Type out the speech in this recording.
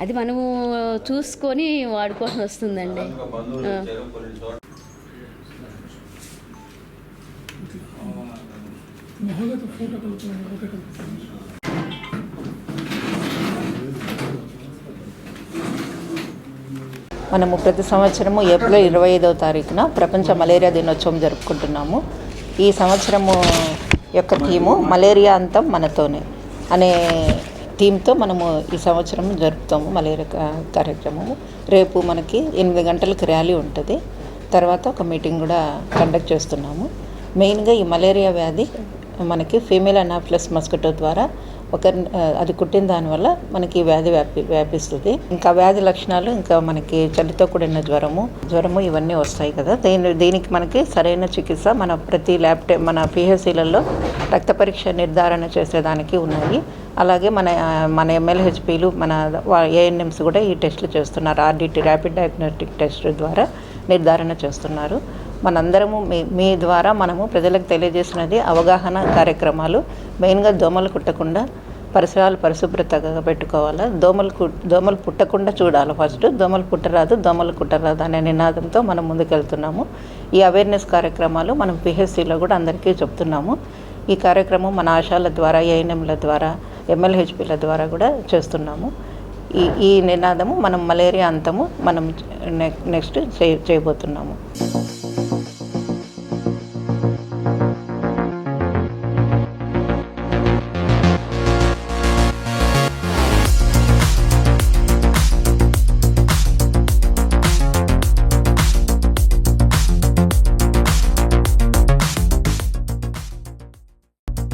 అది మనము చూసుకొని వాడుకోవాల్సి వస్తుందండి. ఆ. మనము ప్రతి సంవత్సరము ఏప్రిల్ ఇరవై ఐదవ తారీఖున ప్రపంచ మలేరియా దినోత్సవం జరుపుకుంటున్నాము. ఈ సంవత్సరము యొక్క థీము మలేరియా అంతం మనతోనే అనే థీమ్తో మనము ఈ సంవత్సరం జరుపుతాము మలేరియా కా- కార్యక్రమము. రేపు మనకి ఎనిమిది గంటలకు ర్యాలీ ఉంటుంది. తర్వాత ఒక మీటింగ్ కూడా కండక్ట్ చేస్తున్నాము. మెయిన్గా ఈ మలేరియా వ్యాధి మనకి ఫీమేల్ అనాఫ్లస్ మస్కిటో ద్వారా ఒక అది కుట్టిన దానివల్ల మనకి వ్యాధి వ్యాపి వ్యాపిస్తుంది. ఇంకా వ్యాధి లక్షణాలు ఇంకా మనకి చలితో కూడిన జ్వరము జ్వరము ఇవన్నీ వస్తాయి కదా. దీని దీనికి మనకి సరైన చికిత్స మన ప్రతి ల్యాబ్ మన పిహెసీలలో రక్త పరీక్ష నిర్ధారణ చేసేదానికి ఉన్నాయి. అలాగే మన మన ఎమ్మెల్హెచ్పీలు మన ఏఎన్ఎంస్ కూడా ఈ టెస్టులు చేస్తున్నారు. ఆర్డిటీ ర్యాపిడ్ డయాగ్నోస్టిక్ టెస్ట్ ద్వారా నిర్ధారణ చేస్తున్నారు. మనందరము మీ మీ ద్వారా మనము ప్రజలకు తెలియజేసినది అవగాహన కార్యక్రమాలు. మెయిన్గా దోమలు కుట్టకుండా పరిసరాలు పరిశుభ్రతగా పెట్టుకోవాలి? దోమలు కు దోమలు పుట్టకుండా చూడాలి ఫస్ట్? దోమలు పుట్టరాదు దోమలు కుట్టరాదు అనే నినాదంతో మనం ముందుకెళ్తున్నాము. ఈ అవేర్నెస్ కార్యక్రమాలు మనం పిహెచ్సిలో కూడా అందరికీ చెప్తున్నాము. ఈ కార్యక్రమం మన ఆశాల ద్వారా ఏఎన్ఎంల ద్వారా ఎమ్మెల్హెచ్పిల ద్వారా కూడా చేస్తున్నాము. ఈ ఈ నినాదము మనం మలేరియా అంతము మనం నెక్స్ట్ చేయ చేయబోతున్నాము.